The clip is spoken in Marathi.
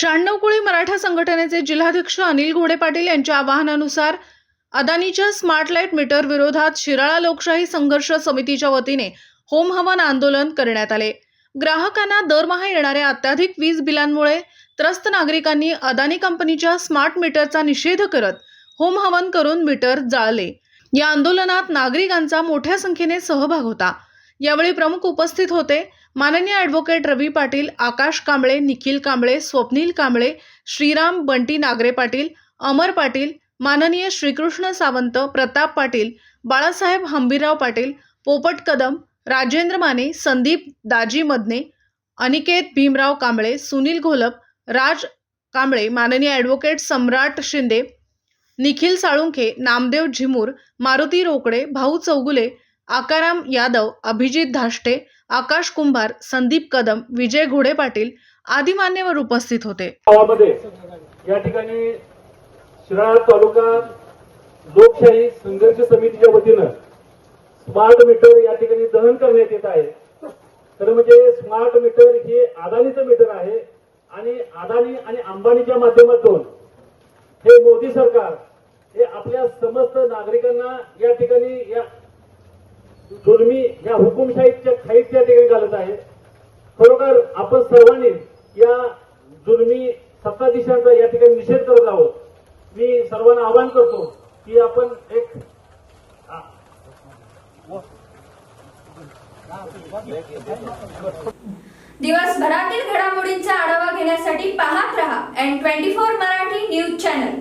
शहाण्णव कोळी मराठा संघटनेचे जिल्हाध्यक्ष अनिल घोडे पाटील यांच्या आवाहनानुसार अदानीच्या स्मार्ट लाइट मीटर विरोधात शिराळा लोकशाही संघर्ष समितीच्या वतीने होम हवन आंदोलन करण्यात आले. ग्राहकांना दरमहा येणाऱ्या अत्याधिक वीज बिलांमुळे त्रस्त नागरिकांनी अदानी कंपनीच्या स्मार्ट मीटरचा निषेध करत होम हवन करून मीटर जाळले. या आंदोलनात नागरिकांचा मोठ्या संख्येने सहभाग होता. यावेळी प्रमुख उपस्थित होते माननीय ॲडव्होकेट रवी पाटील आकाश कांबळे निखिल कांबळे स्वप्नील कांबळे श्रीराम बंटी नागरे पाटील अमर पाटील माननीय श्रीकृष्ण सावंत प्रताप पाटील बाळासाहेब हंबीरराव पाटील पोपट कदम राजेंद्र माने संदीप दाजी मदने अनिकेत भीमराव कांबळे सुनील घोलप राज कांबळे माननीय ॲडव्होकेट सम्राट शिंदे निखिल साळुंखे नामदेव झिमूर मारुती रोकडे भाऊ चौगुले आकाराम यादव अभिजित धाष्टे आकाश कुंभार संदीप कदम विजय घोडे पाटील आदी मान्यवर उपस्थित होते. गावामध्ये या ठिकाणी शिराळा तालुका लोकशाही संघर्ष समितीच्या वतीनं स्मार्ट मीटर या ठिकाणी दहन करण्यात येत आहे. तर म्हणजे स्मार्ट मीटर हे अदानीचं मीटर आहे आणि अदानी आणि अंबानीच्या माध्यमातून हे मोदी सरकार हे आपल्या समस्त नागरिकांना या ठिकाणी या जुलमी या हुकुमशाहीच्या खाईच्या ठिकाणी घालत आहे. खरोखर आपण सर्वांनी या जुलमी सत्ताधीशांचा या ठिकाणी निषेध करत आहोत. मी सर्वांना आवाहन करतो की आपण एक दिवसभरातील घडामोडींचा आढावा घेण्यासाठी पाहत रहा N twenty four Marathi news channel